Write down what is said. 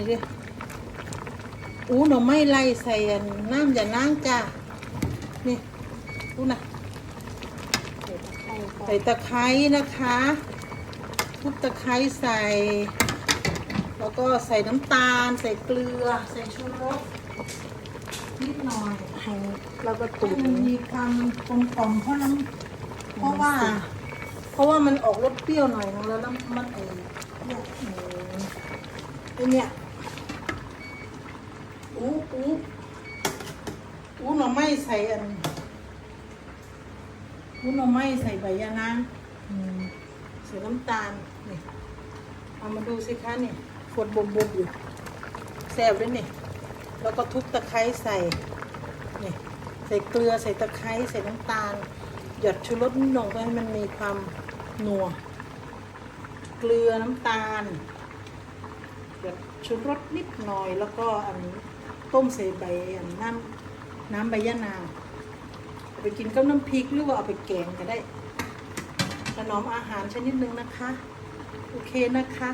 นี่ดิอู้หน่อไม้ไล่ใส่อันน้ำอย่านั่งจ้านี่อู้นะใส่ตะไคร้นะคะทุบตะไคร้ใส่ แล้วก็ใส่น้ำตาล ใส่เกลือ ใส่ชูรสนิดหน่อยให้แล้วก็ให้ตุ๋นมันมีความกลมกล่อมเพราะน้ำเพราะว่า เพราะว่ามันออกรสเปรี้ยวหน่อยนึงแล้วน้ำมันเองเนี่ยอืมไอเนี่ย อู้อู้อู้หน่อไม้ใส่อันอู้หน่อไม้ใส่ใบยะนางอืมใส่น้ำตาลนี่เอามาดูสิคะเนี่ยขวดบ่มบ่มๆอยู่แซ่บด้วยนี่แล้วก็ทุบตะไคร้ใส่นี่ใส่เกลือใส่ตะไคร้ใส่น้ำตาล หยดชูรสนิดหน่อยเพื่อให้มันมีความนัวเกลือน้ำตาล แบบชูรสนิดหน่อย แล้วก็อันต้มใส่ใบอันน้ำน้ำใบยะนางเอาไปกินกับน้ำพริกหรือว่าเอาไปแกงก็ได้ถนอมอาหารชนิดหนึ่งนะคะ โอเคนะคะ